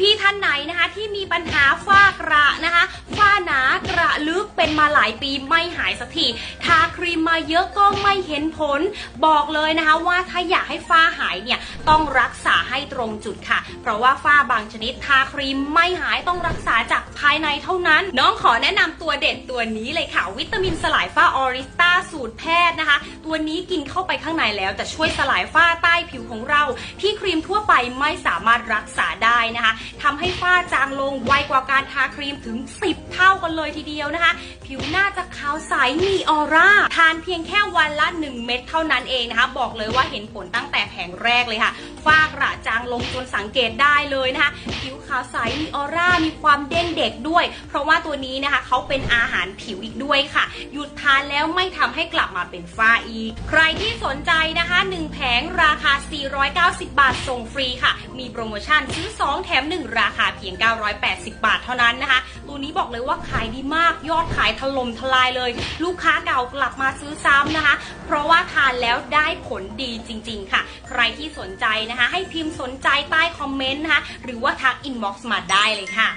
พี่ท่านไหนนะคะ ที่มีปัญหาฝ้ากระนะคะ ฝ้าหนากระลึกเป็นมาหลายปีไม่หายสักทีทาครีมมาเยอะก็ไม่เห็นผล บอกเลยนะคะว่าถ้าอยากให้ฝ้าหายเนี่ยต้องรักษาให้ตรงจุดค่ะ เพราะว่าฝ้าบางชนิดทาครีมไม่หายต้องรักษาจากภายในเท่านั้น น้องขอแนะนำตัวเด็ดตัวนี้เลยค่ะ วิตามินสลายฝ้าออริสตา สูตรแพทย์นะคะ ตัวนี้กินเข้าไปข้างในแล้วจะช่วยสลายฝ้าใต้ผิวของเรา ที่ครีมทั่วไปไม่สามารถรักษาได้นะคะทำให้ฝ้าจางลงไวกว่าการทาครีมถึง 10 เท่ากันเลยทีเดียวนะคะ ผิวหน้าจะขาวใสมีออร่า ทานเพียงแค่วันละ 1 เม็ดเท่านั้นเองนะคะ บอกเลยว่าเห็นผลตั้งแต่แผงแรกเลยค่ะ ฝ้ากระจางลงจนสังเกตได้เลยนะคะ ผิวขาวใสมีออร่ามีความเด้งเด็กด้วย เพราะว่าตัวนี้นะคะเขาเป็นอาหารผิวอีกด้วยค่ะ หยุดทานแล้วไม่ทำให้กลับมาเป็นฝ้าอีก ใครที่สนใจนะคะ 1 แผงราคา 490 บาทส่งฟรีค่ะ มีโปรโมชั่นซื้อ 2 แถม 1 ราคาเพียง 980 บาทเท่านั้นนะคะ ตัวนี้บอกเลยว่าขายดีมากยอดขายถล่มทลายเลย ลูกค้าเก่ากลับมาซื้อซ้ำนะคะ เพราะว่าทานแล้วได้ผลดีจริง ๆ ค่ะ ใครที่สนใจนะคะ ให้พิมพ์สนใจใต้คอมเมนต์นะคะ หรือว่าทักอินบ็อกซ์มาได้เลยค่ะ